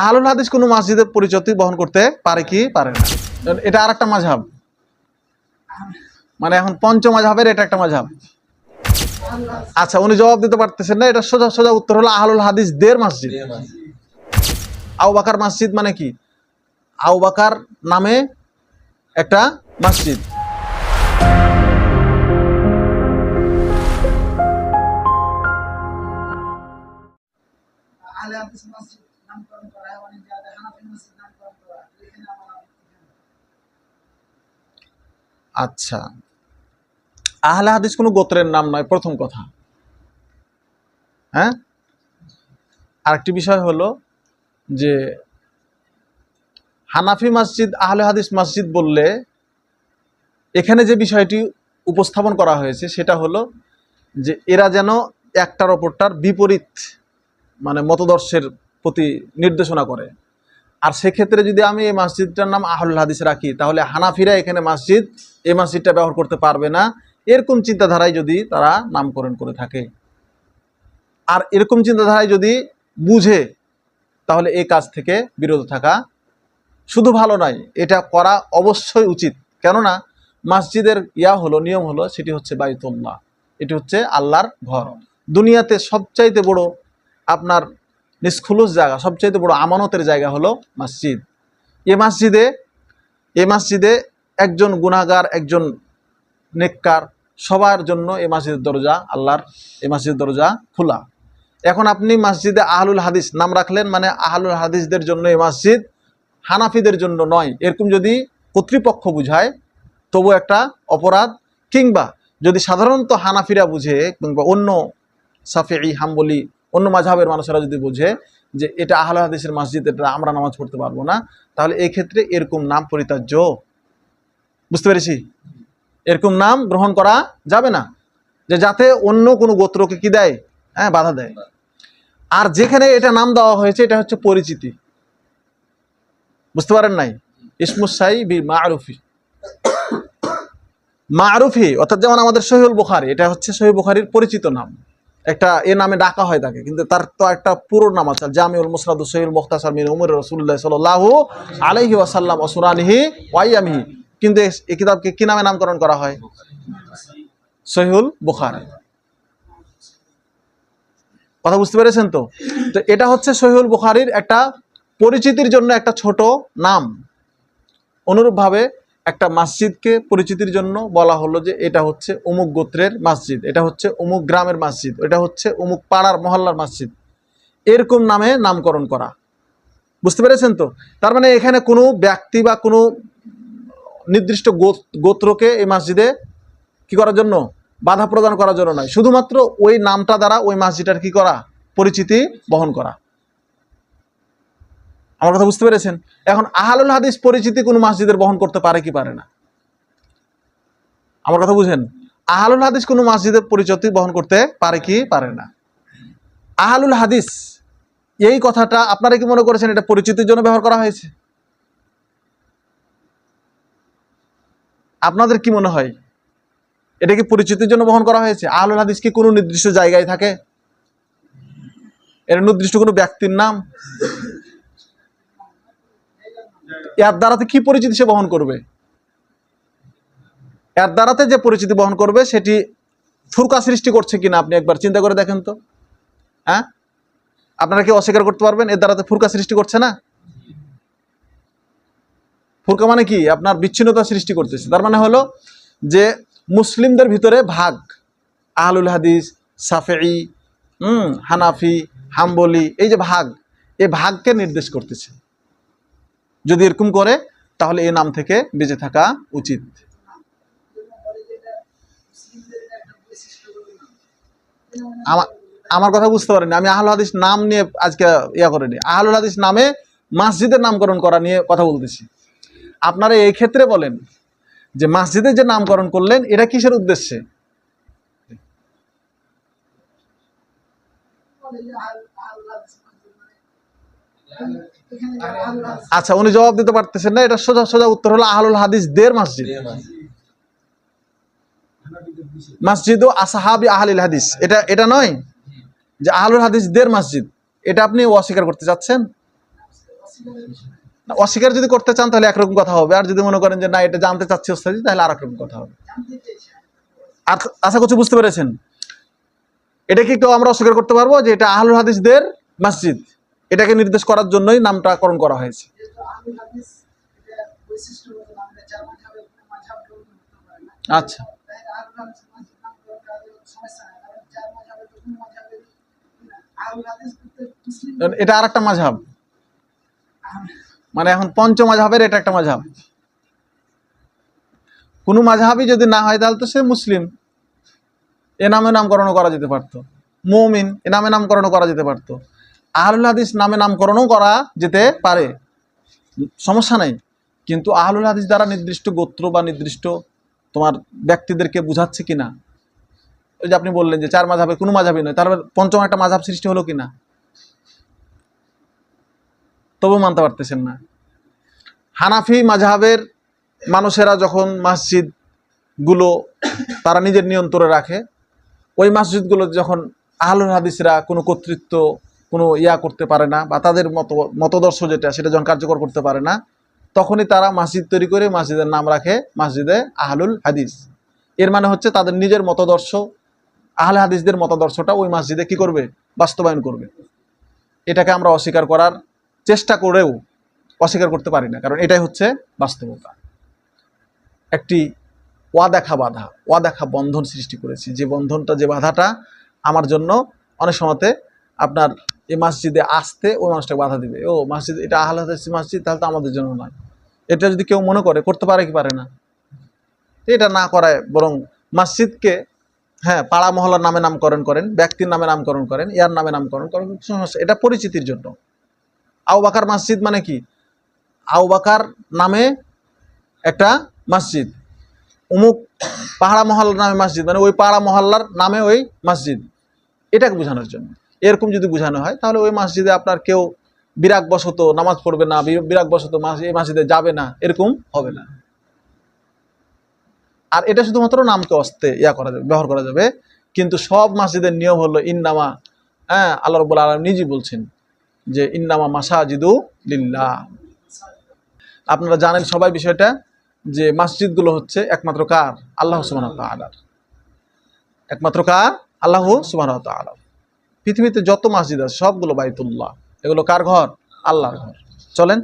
আহলুল হাদিস কোনো মসজিদের পরিচিতি বহন করতে পারে কি পারে না? এটা আর একটা মাঝহাব। মানে এখন পঞ্চ মাঝহাবের এটা একটা মাঝহাব। আচ্ছা উনি জবাব দিতে পারতেছেন না এটা সোজা সোজা উত্তর হলো আহলুল হাদিস দের মসজিদ। আউ বাকার মসজিদ মানে কি? আউ বাকার নামে একটা মসজিদ। হাদিস মসজিদ। নামকরণ করা হয় অনেক জায়গায় হানাফি মসজিদ নামকরণ করা হয় এখানে আচ্ছা। আহলে হাদিস কোনো গোত্রের নাম নয়, প্রথম কথা। হ্যাঁ? আরেকটি বিষয় হলো যে, হানাফি মসজিদ, আহলে হাদিস মসজিদ বললে এখানে যে বিষয়টি উপস্থাপন করা হয়েছে, সেটা হলো যে এরা যেন একটার অপরটার বিপরীত মানে মতদর্শের প্রতি নির্দেশনা করে। আর সেক্ষেত্রে যদি আমি এই মসজিদটার নাম আহুল হাদিস রাখি, তাহলে হানাফিরা এখানে মসজিদ, এই মসজিদটা ব্যবহার করতে পারবে না। এরকম চিন্তাধারায় যদি তারা নামকরণ করে থাকে? আর এরকম চিন্তাধারায় যদি বুঝে, তাহলে এই কাজ থেকে বিরত থাকা শুধু ভালো নয়, এটা করা অবশ্যই উচিত। কেননা মসজিদের ইয়া হলো, নিয়ম হলো, সেটি হচ্ছে বাইতুল্লাহ। এটি হচ্ছে আল্লাহর ঘর। দুনিয়াতে সবচাইতে বড় আপনার নিষ্খুলুস জায়গা, সবচাইতে বড় আমানতের জায়গা হলো মসজিদ। এ মসজিদে এ মসজিদে একজন গুনাগার একজন নেককার, সবার জন্য এ মসজিদের দরজা, আল্লাহর এ মসজিদের দরজা খোলা। এখন আপনি মসজিদে আহলুল হাদিস নাম রাখলেন মানে আহলুল হাদিসদের জন্য এ মসজিদ হানাফিদের জন্য নয়। এরকম যদি কর্তৃপক্ষ বুঝায়, তবু একটা অপরাধ। কিংবা যদি সাধারণত হানাফিরা বুঝে, কিংবা অন্য সাফি হাম্বলি অন্য মাঝহাবের মানুষেরা যদি বোঝে যে এটা আহল হাদিসের মসজিদ, এটা আমরা নামাজ পড়তে পারব না, তাহলে এই ক্ষেত্রে এরকম নাম পরিত্যাজ্য। বুঝতে পেরেছি? এরকম নাম গ্রহণ করা যাবে না। যে যাতে অন্য কোনো গোত্রকে কি দেয়? হ্যাঁ বাধা দেয়। আর যেখানে এটা নাম দেওয়া হয়েছে, এটা হচ্ছে পরিচিতি। বুঝতে পারেন নাই? ইসমুসাই বি মারুফি। মারুফি, অর্থাৎ যেমন আমাদের সহিউল বুখারি, এটা হচ্ছে সহি বুখারির পরিচিত নাম। একটা এ নামে ডাকা হয় তাকে, কিন্তু তার তো একটা পুরো নাম আছে জামিউল মুসরাদ সহিউল মুখতাসার মিন উমর রসুল্লাহ সাল্লাহু আলাইহি ওয়াসাল্লাম ওসুরানিহি ওয়াইয়ামিহি কিন্তু এই কিতাবকে কি নামে নামকরণ করা হয়? সহিউল বুখারি। কথা বুঝতে পেরেছেন তো? তো এটা হচ্ছে সহিউল বুখারির একটা পরিচিতির জন্য একটা ছোট নাম। অনুরূপভাবে একটা মসজিদকে পরিচিতির জন্য বলা হলো যে এটা হচ্ছে অমুক গোত্রের মসজিদ, এটা হচ্ছে অমুক গ্রামের মসজিদ, এটা হচ্ছে অমুক পাড়ার মহল্লার মসজিদ। এরকম নামে নামকরণ করা। বুঝতে পেরেছেন তো? তার মানে এখানে কোনো ব্যক্তি বা কোনো নির্দিষ্ট গোত- গোত্রকে এই মসজিদে কি করার জন্য? বাধা প্রদান করার জন্য নয়। শুধুমাত্র ওই নামটা দ্বারা ওই মসজিদটার কি করা? পরিচিতি বহন করা। আমার কথা বুঝতে পেরেছেন? এখন আহালুল হাদিস পরিচিতি কোনো মসজিদের বহন করতে পারে কি পারে না? আমার কথা বুঝেন? আহালুল হাদিস কোনো মসজিদের পরিচিতি বহন করতে পারে কি পারে না? আহালুল হাদিস, এই কথাটা আপনারা কি মনে করেছেন এটা পরিচিতির জন্য ব্যবহার করা হয়েছে? আপনাদের কি মনে হয়? এটা কি পরিচিতির জন্য বহন করা হয়েছে? আহলুল হাদিস কি কোনো নির্দিষ্ট জায়গায় থাকে? এটা নির্দিষ্ট কোনো ব্যক্তির নাম? এর দ্বারাতে কি পরিচিতি সে বহন করবে? এর দ্বারাতে যে পরিচিতি বহন করবে, সেটি ফুরকা সৃষ্টি করছে কিনা আপনি একবার চিন্তা করে দেখেন তো। হ্যাঁ? আপনারা কি অস্বীকার করতে পারবেন? এর দ্বারাতে ফুরকা সৃষ্টি করছে না? ফুরকা মানে কি? আপনার বিচ্ছিন্নতা সৃষ্টি করতেছে। তার মানে হলো যে মুসলিমদের ভিতরে ভাগ, আহলুল হাদিস সাফেই হুম, হানাফি, হাম্বলি, এই যে ভাগ, এই ভাগকে নির্দেশ করতেছে। যদি এরকম করে, তাহলে এ নাম থেকে বেঁচে থাকা উচিত। আমার কথা বুঝতে পারেনি আমি আহলুল হাদিস নাম নিয়ে আজকে ইয়া করিনি। আহলুল হাদিস নামে মসজিদের নামকরণ করা নিয়ে কথা বলতেছি। আপনারা এই ক্ষেত্রে বলেন যে মসজিদের যে নামকরণ করলেন, এটা কিসের উদ্দেশ্যে? আচ্ছা উনি জবাব দিতে পারতেছেন না। এটা সোজা সোজা উত্তর হলো আহলুল হাদিস দের মসজিদ। মসজিদ। ও আসাহাবি আহলিল হাদিস। এটা এটা নয় যে আহলুল হাদিস দের মসজিদ। এটা আপনি অস্বীকার করতে চাচ্ছেন? অস্বীকার যদি করতে চান তাহলে একরকম কথা হবে। আর যদি মনে করেন যে না এটা জানতে চাচ্ছি ওস্তাদি তাহলে আর রকম কথা হবে। আর আশা করছি বুঝতে পেরেছেন। এটা কি কেউ আমরা অস্বীকার করতে পারব যে এটা আহলুল হাদিসদের মসজিদ? এটাকে নির্দেশ করার জন্যই নামকরণ করা হয়েছে। আচ্ছা। নামকরণ এটা আর একটা মাঝহাব। মানে এখন পঞ্চ মাঝহাবের এটা একটা মাঝাব কোনো মাঝহাবই যদি না হয় তাহলে তো সে মুসলিম। এ নামে নামকরণও করা যেতে পারতো। মৌমিন, এ নামে নামকরণও করা যেতে পারতো। আহলুল হাদিস নামে নামকরণও করা যেতে পারে। সমস্যা নেই। কিন্তু আহলুল হাদিস দ্বারা নির্দিষ্ট গোত্র বা নির্দিষ্ট তোমার ব্যক্তিদেরকে বুঝাচ্ছে কিনা? ওই যে আপনি বললেন যে চার মাঝাবে, কোনো মাঝাবই নয়। তার পঞ্চম একটা মাঝাব সৃষ্টি হলো কিনা? তবু মানতে পারতেছেন না। হানাফি মাঝাবের মানুষেরা যখন মসজিদগুলো তারা নিজের নিয়ন্ত্রণে রাখে, ওই মসজিদগুলো যখন আহলুল হাদিসরা কোনো কর্তৃত্ব কোনো ইয়া করতে পারে না বা তাদের মত, মতদর্শ যেটা, সেটা যখন কার্যকর করতে পারে না, তখনই তারা মসজিদ তৈরি করে মসজিদের নাম রাখে মসজিদে আহলুল হাদিস। এর মানে হচ্ছে তাদের নিজের মতদর্শ, আহলে হাদিসদের মতদর্শটা ওই মসজিদে কি করবে? বাস্তবায়ন করবে। এটাকে আমরা অস্বীকার করার চেষ্টা করেও অস্বীকার করতে পারি না, কারণ এটাই হচ্ছে বাস্তবতা। একটি ওয়াদেখা বাধা ওয়াদেখা বন্ধন সৃষ্টি করেছি। যে বন্ধনটা, যে বাধাটা আমার জন্য অনেক সময়তে আপনার এই মসজিদে আসতে ওই মানুষটাকে বাধা দিবে। ও, মসজিদ, এটা আহলে হাদিস মসজিদ, তাহলে তো আমাদের জন্য নয়। এটা যদি কেউ মনে করে, করতে পারে কি পারে না? এটা না করায় বরং মসজিদকে হ্যাঁ পাড়া মহল্লার নামে নামকরণ করেন, ব্যক্তির নামে নামকরণ করেন, ইয়ার নামে নামকরণ করেন সমস্যা, এটা পরিচিতির জন্য। আউ বাকার মসজিদ মানে কি? আউ বাকার নামে একটা মসজিদ। অমুক পাহাড়া মহল্লার নামে মসজিদ মানে ওই পাহাড়া মহল্লার নামে ওই মসজিদ। এটাকে বোঝানোর জন্য। এরকম যদি বোঝানো হয়, তাহলে ওই মসজিদে আপনার কেউ বিরাগ বশত নামাজ পড়বে না, বি- বিরাগ বশত মাস- এই মসজিদে যাবে না, এরকম হবে না। আর এটা শুধুমাত্র নামকে অস্তে ইয়া করা যাবে, ব্যবহার করা যাবে। কিন্তু সব মসজিদের নিয়ম হলো ইন্নামা হ্যাঁ আল্লাহ রব্বুল আলম নিজেই বলছেন যে ইন্নামা মাসাজিদু লিল্লাহ। আপনারা জানেন সবাই বিষয়টা যে মসজিদগুলো হচ্ছে একমাত্র কার? আল্লাহ সুবাহ তালার একমাত্র কার? আল্লাহ সুবাহ তালার পৃথিবীতে যত মসজিদ আছে সবগুলো বাইতুল্লাহ। এগুলো কার ঘর? আল্লাহর ঘর। চলেন